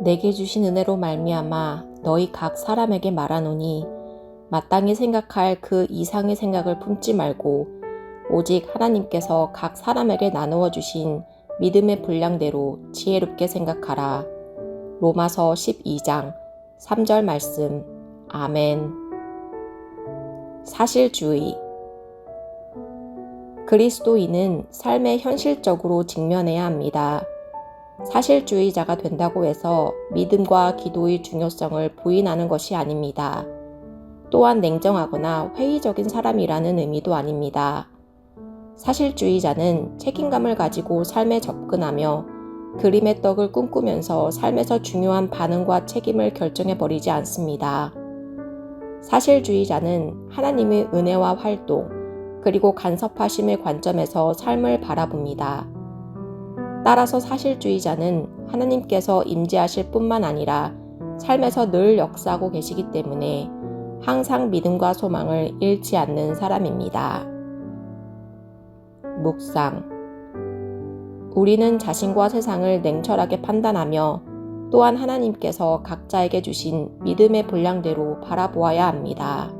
내게 주신 은혜로 말미암아 너희 각 사람에게 말하노니 마땅히 생각할 그 이상의 생각을 품지 말고 오직 하나님께서 각 사람에게 나누어 주신 믿음의 분량대로 지혜롭게 생각하라. 로마서 12장 3절 말씀. 아멘. 사실주의. 그리스도인은 삶에 현실적으로 직면해야 합니다. 사실주의자가 된다고 해서 믿음과 기도의 중요성을 부인하는 것이 아닙니다. 또한 냉정하거나 회의적인 사람이라는 의미도 아닙니다. 사실주의자는 책임감을 가지고 삶에 접근하며 그림의 떡을 꿈꾸면서 삶에서 중요한 반응과 책임을 결정해버리지 않습니다. 사실주의자는 하나님의 은혜와 활동, 그리고 간섭하심의 관점에서 삶을 바라봅니다. 따라서 사실주의자는 하나님께서 임재하실 뿐만 아니라 삶에서 늘 역사하고 계시기 때문에 항상 믿음과 소망을 잃지 않는 사람입니다. 묵상. 우리는 자신과 세상을 냉철하게 판단하며 또한 하나님께서 각자에게 주신 믿음의 분량대로 바라보아야 합니다.